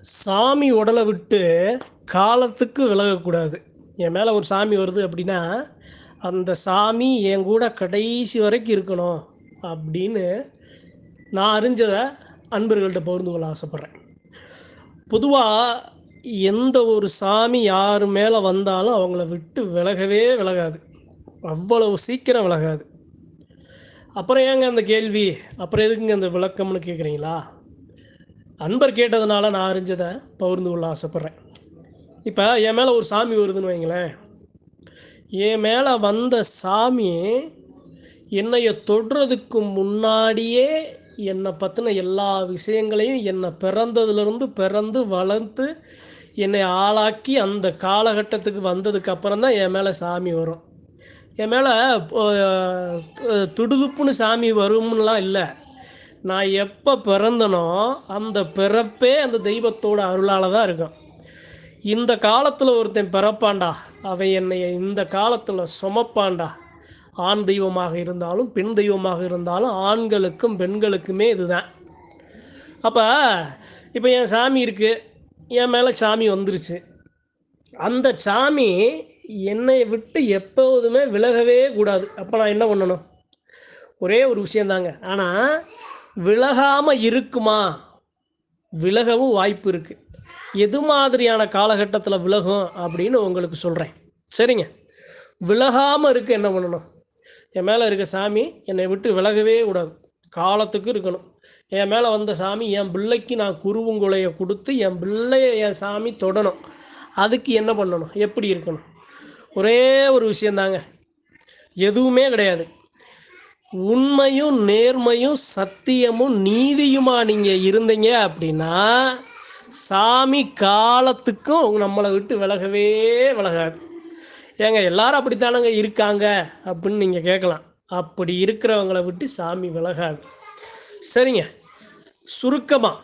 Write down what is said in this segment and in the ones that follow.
சாமி உடலை விட்டு காலத்துக்கு விலகக்கூடாது. என் மேலே ஒரு சாமி வருது அப்படின்னா அந்த சாமி என் கூட கடைசி வரைக்கும் இருக்கணும் அப்படின்னு நான் அறிஞ்சதை அன்பர்கள்ட்ட பகிர்ந்து கொள்ள ஆசைப்பட்றேன். பொதுவாக எந்த ஒரு சாமி யார் மேலே வந்தாலும் அவங்கள விட்டு விலகவே விலகாது. அவ்வளவு சீக்கிரம் விலகாது. அப்புறம் ஏங்க அந்த கேள்வி? அப்புறம் எதுக்குங்க அந்த விளக்கம்னு கேட்குறீங்களா அன்பர் கேட்டதுனால நான் அறிஞ்சதை பகிர்ந்து கொள்ள ஆசைப்பட்றேன். இப்போ என் மேலே ஒரு சாமி வருதுன்னு வைங்களேன். என் மேலே வந்த சாமி என்னைய தொடுறதுக்கு முன்னாடியே என்னை பற்றின எல்லா விஷயங்களையும் என்னை பிறந்ததுலேருந்து பிறந்து வளர்த்து என்னை ஆளாக்கி அந்த காலகட்டத்துக்கு வந்ததுக்கு அப்புறம் தான் என் மேலே சாமி வரும். என் மேலே துடுதுப்புன்னு சாமி வரும்னுலாம் இல்லை. நான் எப்போ பிறந்தனோ அந்த பிறப்பே அந்த தெய்வத்தோட அருளால் தான் இருக்கும். இந்த காலத்தில் ஒருத்தன் பிறப்பான்டா அவன் என்னை இந்த காலத்தில் சுமப்பான்டா. ஆண் தெய்வமாக இருந்தாலும் பெண் தெய்வமாக இருந்தாலும் ஆண்களுக்கும் பெண்களுக்குமே இதுதான். அப்போ இப்போ என் சாமி இருக்குது என் மேலே சாமி வந்துருச்சு. அந்த சாமி என்னை விட்டு எப்போதுமே விலகவே கூடாது. அப்போ நான் என்ன பண்ணணும்? ஒரே ஒரு விஷயந்தாங்க ஆனால் விலகாமல் இருக்குமா? விலகவும் வாய்ப்பு இருக்குது எது மாதிரியான காலகட்டத்தில் விலகும் அப்படின்னு உங்களுக்கு சொல்கிறேன் சரிங்க. விலகாமல் இருக்க என்ன பண்ணணும்? என் மேலே இருக்க சாமி என்னை விட்டு விலகவே கூடாது. காலத்துக்கு இருக்கணும். என் மேலே வந்த சாமி என் பிள்ளைக்கு நான் குருவுங்குலையை கொடுத்து என் பிள்ளைய என் சாமி தொடணும். அதுக்கு என்ன பண்ணணும்? எப்படி இருக்கணும்? ஒரே ஒரு விஷயந்தாங்க எதுவுமே கிடையாது. உண்மையும் நேர்மையும் சத்தியமும் நீதியுமா நீங்கள் இருந்தீங்க அப்படின்னா சாமி காலத்துக்கும் நம்மளை விட்டு விலகவே விலகாது. ஏங்க எல்லாரும் அப்படித்தானங்க இருக்காங்க அப்படின்னு நீங்கள் கேட்கலாம். அப்படி இருக்கிறவங்கள விட்டு சாமி விலகாது. சரிங்க. சுருக்கமாக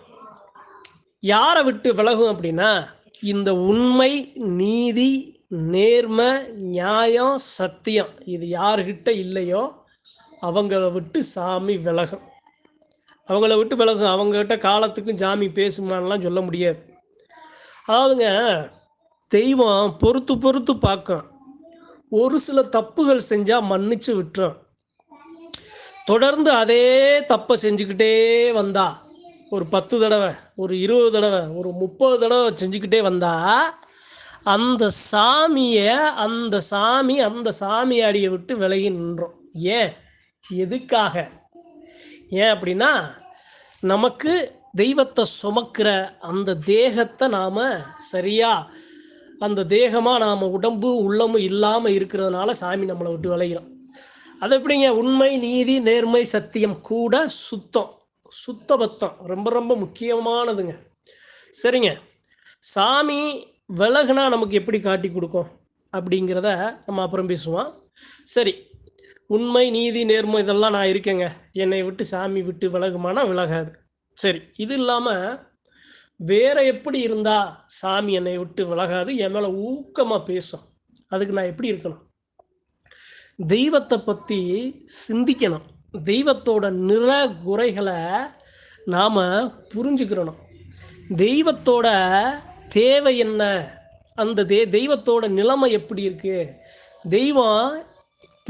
யாரை விட்டு விலகும் அப்படின்னா இந்த உண்மை நீதி நேர்மை நியாயம் சத்தியம் இது யாருக்கிட்ட இல்லையோ அவங்கள விட்டு சாமி விலகும். அவங்கள விட்டு விலகும். அவங்ககிட்ட காலத்துக்கும் சாமி பேசுமான்லாம் சொல்ல முடியாது. அதாவதுங்க தெய்வம் பொறுத்து பொறுத்து பார்க்கும். ஒரு சில தப்புகள் செஞ்சால் மன்னிச்சு விட்டுரும். தொடர்ந்து அதே தப்பை செஞ்சுக்கிட்டே வந்தா ஒரு பத்து தடவை ஒரு இருபது தடவை ஒரு முப்பது தடவை செஞ்சுக்கிட்டே வந்தா அந்த சாமியை அந்த சாமி அந்த சாமியாடியை விட்டு விலகி நின்றோம். ஏன்? எதுக்காக? ஏன் அப்படின்னா நமக்கு தெய்வத்தை சுமக்கிற அந்த தேகத்தை நாம் சரியாக அந்த தேகமாக நாம் உடம்பு உள்ளமும் இல்லாமல் இருக்கிறதுனால சாமி நம்மளை விட்டு விளைகிறோம் அது எப்படிங்க? உண்மை நீதி நேர்மை சத்தியம் கூட சுத்தம். சுத்தபத்தம். ரொம்ப ரொம்ப முக்கியமானதுங்க. சரிங்க. சாமி விலகுனா நமக்கு எப்படி காட்டி கொடுக்கும்? அப்படிங்கிறத நம்ம அப்புறம் பேசுவோம். சரி. உண்மை நீதி நேர்மை இதெல்லாம் நான் இருக்கேங்க. என்னை விட்டு சாமி விட்டு விலகுமானா விலகாது. சரி இது இல்லாமல் வேற எப்படி இருந்தா சாமி என்னை விட்டு விலகாது? என் மேலே ஊக்கமாக பேசும். அதுக்கு நான் எப்படி இருக்கணும்? தெய்வத்தை பற்றி சிந்திக்கணும். தெய்வத்தோட நிற குறைகளை நாம் புரிஞ்சுக்கிறணும். தெய்வத்தோட தேவை என்ன? அந்த தெய்வத்தோட நிலைமை எப்படி இருக்குது தெய்வம்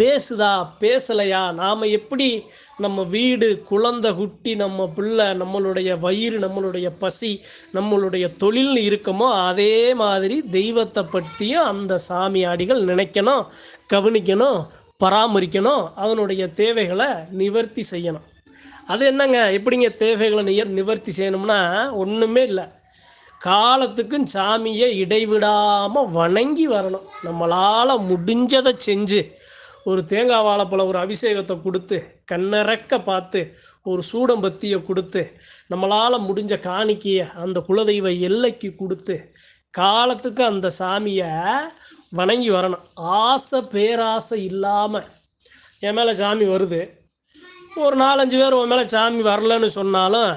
பேசுதா பேசலையா? நாம் எப்படி நம்ம வீடு குழந்தை குட்டி நம்ம பிள்ளை நம்மளுடைய வயிறு நம்மளுடைய பசி நம்மளுடைய தொழில் இருக்கமோ அதே மாதிரி தெய்வத்தை பற்றியும் அந்த சாமியாடிகள் நினைக்கணும் கவனிக்கணும் பராமரிக்கணும் அதனுடைய தேவைகளை நிவர்த்தி செய்யணும். அது என்னங்க? எப்படிங்க தேவைகளை நியர் நிவர்த்தி செய்யணும்னா ஒன்றுமே இல்லை. காலத்துக்கும் சாமியை இடைவிடாமல் வணங்கி வரணும். நம்மளால் முடிஞ்சதை செஞ்சு ஒரு தேங்காய் வாழைப்பழம் ஒரு அபிஷேகத்தை கொடுத்து கண்ணறக்க பார்த்து ஒரு சூடம்பத்தியை கொடுத்து நம்மளால் முடிஞ்ச காணிக்கையை அந்த குலதெய்வ எல்லைக்கு கொடுத்து காலத்துக்கு அந்த சாமியை வணங்கி வரணும். ஆசை பேராசை இல்லாமல் என் மேலே சாமி வருது. ஒரு நாலஞ்சு பேர் உன் மேலே சாமி வரலன்னு சொன்னாலும்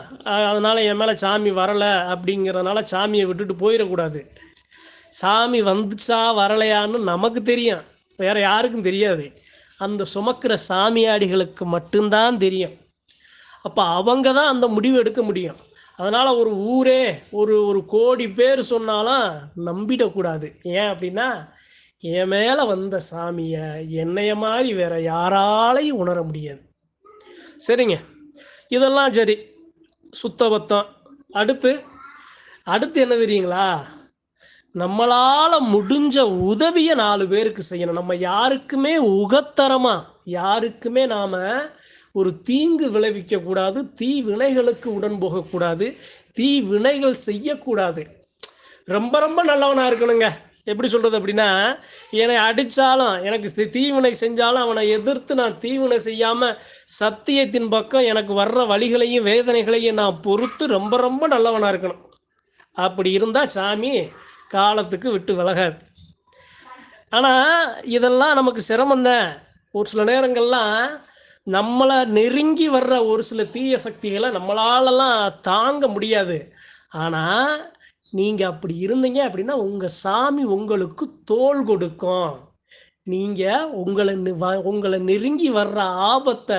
அதனால் என் மேலே சாமி வரலை அப்படிங்கிறதுனால சாமியை விட்டுட்டு போயிடக்கூடாது. சாமி வந்துச்சா வரலையான்னு நமக்கு தெரியும். வேறு யாருக்கும் தெரியாது. அந்த சுமக்கிற சாமியாடிகளுக்கு மட்டும்தான் தெரியும். அப்போ அவங்க தான் அந்த முடிவு எடுக்க முடியும். அதனால் ஒரு ஊரே ஒரு ஒரு கோடி பேர் சொன்னாலும் நம்பிடக்கூடாது. ஏன் அப்படின்னா என் மேலே வந்த சாமியை என்னைய மாதிரி வேற யாராலையும் உணர முடியாது. சரிங்க. இதெல்லாம் சரி. சுத்தபத்தம். அடுத்து அடுத்து என்ன தெரியுங்களா? நம்மளால் முடிஞ்ச உதவியை நாலு பேருக்கு செய்யணும். நம்ம யாருக்குமே உகத்தரமாக யாருக்குமே நாம் ஒரு தீங்கு விளைவிக்கக்கூடாது தீ வினைகளுக்கு உடன் போகக்கூடாது தீ வினைகள் செய்யக்கூடாது. ரொம்ப ரொம்ப நல்லவனாக இருக்கணுங்க. எப்படி சொல்கிறது அப்படின்னா என்னை அடித்தாலும் எனக்கு தீவினை செஞ்சாலும் அவனை எதிர்த்து நான் தீவினை செய்யாமல் சத்தியத்தின் பக்கம் எனக்கு வர்ற வழிகளையும் வேதனைகளையும் நான் பொறுத்து ரொம்ப ரொம்ப நல்லவனாக இருக்கணும். அப்படி இருந்தால் சாமி காலத்துக்கு விட்டு விலகாது. ஆனால் இதெல்லாம் நமக்கு சிரமம்தான் ஒரு சில நேரங்கள்லாம் நம்மளை நெருங்கி வர்ற ஒரு சில தீய சக்திகளை நம்மளாலலாம் தாங்க முடியாது. ஆனால் நீங்கள் அப்படி இருந்தீங்க அப்படின்னா உங்கள் சாமி உங்களுக்கு தோல் கொடுக்கும். நீங்கள் உங்களை வ- உங்களை நெருங்கி வர்ற ஆபத்தை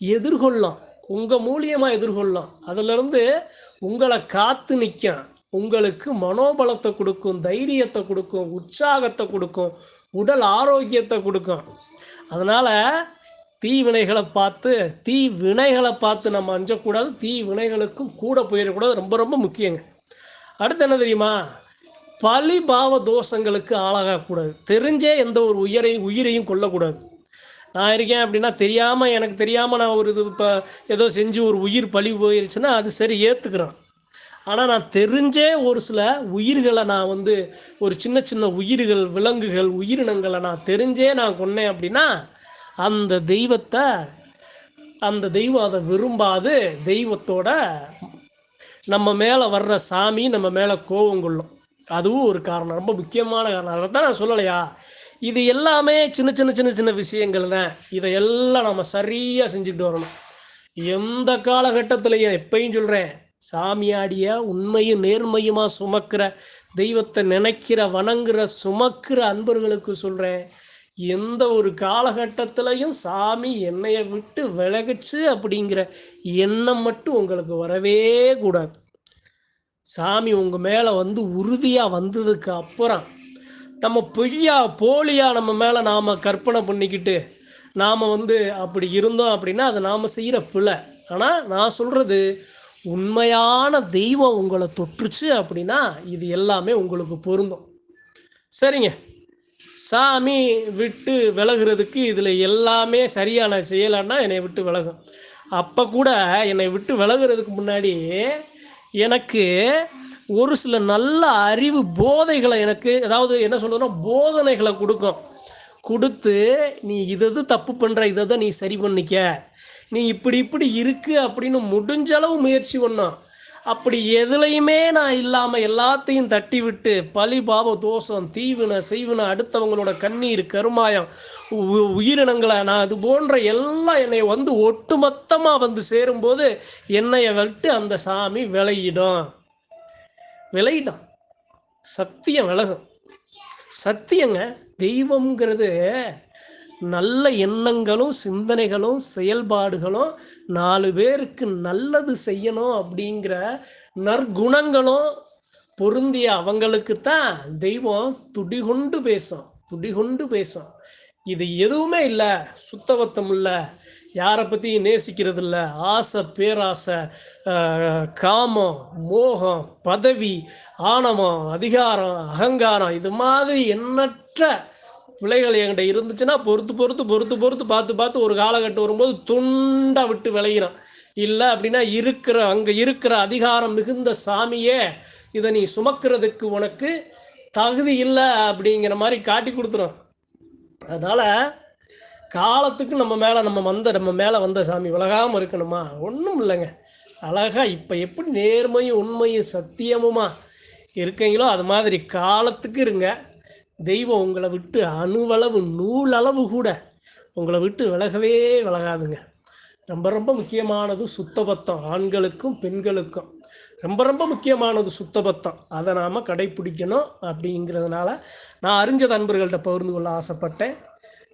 எதிர்கொள்ளும் உங்கள் மூலியமாக எதிர்கொள்ளும் அதிலிருந்து உங்களை காத்து நிற்கும் உங்களுக்கு மனோபலத்தை கொடுக்கும் தைரியத்தை கொடுக்கும் உற்சாகத்தை கொடுக்கும் உடல் ஆரோக்கியத்தை கொடுக்கும். அதனால் தீ வினைகளை பார்த்து தீ வினைகளை பார்த்து நம்ம அஞ்சக்கூடாது. தீ வினைகளுக்கும் கூட போயிடக்கூடாது. ரொம்ப ரொம்ப முக்கியங்க. அடுத்து என்ன தெரியுமா? பழி பாவ தோஷங்களுக்கு ஆளாகக்கூடாது. தெரிஞ்சே எந்த ஒரு உயிரையும் உயிரையும் கொல்லக்கூடாது. நான் இருக்கேன் அப்படின்னா தெரியாமல் எனக்கு தெரியாமல் நான் ஒரு இது இப்போ ஏதோ செஞ்சு ஒரு உயிர் பழி போயிருச்சுன்னா அது சரி ஏற்றுக்கிறேன் ஆனால் நான் தெரிஞ்சே ஒரு சில உயிர்களை நான் வந்து ஒரு சின்ன சின்ன உயிர்கள் விலங்குகள் உயிரினங்களை நான் தெரிஞ்சே நான் கொன்னேன் அப்படின்னா அந்த தெய்வத்தை அந்த தெய்வம் அதை விரும்பாது. தெய்வத்தோட நம்ம மேலே வர்ற சாமி நம்ம மேலே கோபம் கொள்ளும். அதுவும் ஒரு காரணம். ரொம்ப முக்கியமான காரணம். அதை தான் நான் சொல்லலையா? இது எல்லாமே சின்ன சின்ன சின்ன சின்ன விஷயங்கள் தான். இதையெல்லாம் நம்ம சரியாக செஞ்சுக்கிட்டு வரணும். எந்த காலகட்டத்திலையும் எப்பயும் சொல்கிறேன் சாமியாடிய உண்மையும் நேர்மையுமா சுமக்கிற தெய்வத்தை நினைக்கிற வணங்குற சுமக்கிற அன்பர்களுக்கு சொல்கிறேன் எந்த ஒரு காலகட்டத்திலையும் சாமி என்னைய விட்டு விலகுச்சு அப்படிங்கிற எண்ணம் மட்டும் உங்களுக்கு வரவே கூடாது. சாமி உங்கள் மேலே வந்து உறுதியாக வந்ததுக்கு அப்புறம் நம்ம பொய்யா போலியா நம்ம மேலே நாம் கற்பனை பண்ணிக்கிட்டு நாம் வந்து அப்படி இருந்தோம் அப்படின்னா அது நாம் செய்கிற பிழை. ஆனால் நான் சொல்கிறது உண்மையான தெய்வம் உங்களை தொற்றுச்சு அப்படின்னா இது எல்லாமே உங்களுக்கு பொருந்தும். சரிங்க. சாமி விட்டு விலகிறதுக்கு இதில் எல்லாமே சரியான செய்யலைன்னா என்னை விட்டு விலகும். அப்போ கூட என்னை விட்டு விலகிறதுக்கு முன்னாடி எனக்கு ஒரு சில நல்ல அறிவு போதைகளை எனக்கு அதாவது என்ன சொல்கிறதுன்னா போதனைகளை கொடுக்கும். கொடுத்து நீ இதை தப்பு பண்ணுற இதை தான் நீ சரி பண்ணிக்க. நீ இப்படி இப்படி இருக்கு அப்படின்னு முடிஞ்ச அளவு முயற்சி பண்ணோம் அப்படி எதுலையுமே நான் இல்லாமல் எல்லாத்தையும் தட்டி விட்டு பழி பாவ தோஷம் தீவின செய்வின அடுத்தவங்களோட கண்ணீர் கருமாயம் உ- உயிரினங்களை நான் அது போன்ற எல்லாம் என்னை வந்து ஒட்டுமொத்தமாக வந்து சேரும்போது என்னைய விட்டு அந்த சாமி விளையிடும் விளையிடும் சத்தியம் விலகும். சத்தியங்க தெய்வம்ங்கிறது நல்ல எண்ணங்களும் சிந்தனைகளும் செயல்பாடுகளும் நாலு பேருக்கு நல்லது செய்யணும் அப்படிங்கிற நற்குணங்களும் பொருந்திய அவங்களுக்கு தான் தெய்வம் துடிகொண்டு பேசும் துடிகொண்டு பேசும். இது எதுவுமே இல்லை சுத்தபத்தம் இல்லை. யாரை பற்றியும் நேசிக்கிறது இல்லை ஆசை பேராசை காமம் மோகம் பதவி ஆணவம் அதிகாரம் அகங்காரம் இது மாதிரி எண்ணற்ற பிள்ளைகள் என்கிட்ட இருந்துச்சுன்னா பொறுத்து பொறுத்து பொறுத்து பொறுத்து பார்த்து பார்த்து ஒரு காலகட்டம் வரும்போது துண்டா விட்டு விளையிறான் இல்லை அப்படின்னா இருக்கிற அங்கே இருக்கிற அதிகாரம் மிகுந்த சாமியே இதை நீ சுமக்கிறதுக்கு உனக்கு தகுதி இல்லை அப்படிங்கிற மாதிரி காட்டி கொடுத்துரும். அதனால் காலத்துக்கு நம்ம மேலே நம்ம வந்த நம்ம மேலே வந்த சாமி விலகாமல் இருக்கணுமா? ஒன்றும் இல்லைங்க. அழகா இப்போ எப்படி நேர்மையும் உண்மையும் சத்தியமுமா இருக்கீங்களோ அது மாதிரி காலத்துக்கு இருங்க. தெய்வம் உங்களை விட்டு அணுவளவு நூலளவு கூட உங்களை விட்டு விலகவே விலகாதுங்க. ரொம்ப ரொம்ப முக்கியமானது சுத்தபத்தம். ஆண்களுக்கும் பெண்களுக்கும் ரொம்ப ரொம்ப முக்கியமானது சுத்தபத்தம். அதை நாம் கடைப்பிடிக்கணும் அப்படிங்கிறதுனால நான் அறிஞ்ச நண்பர்கள்ட்ட பகிர்ந்து கொள்ள ஆசைப்பட்டேன்.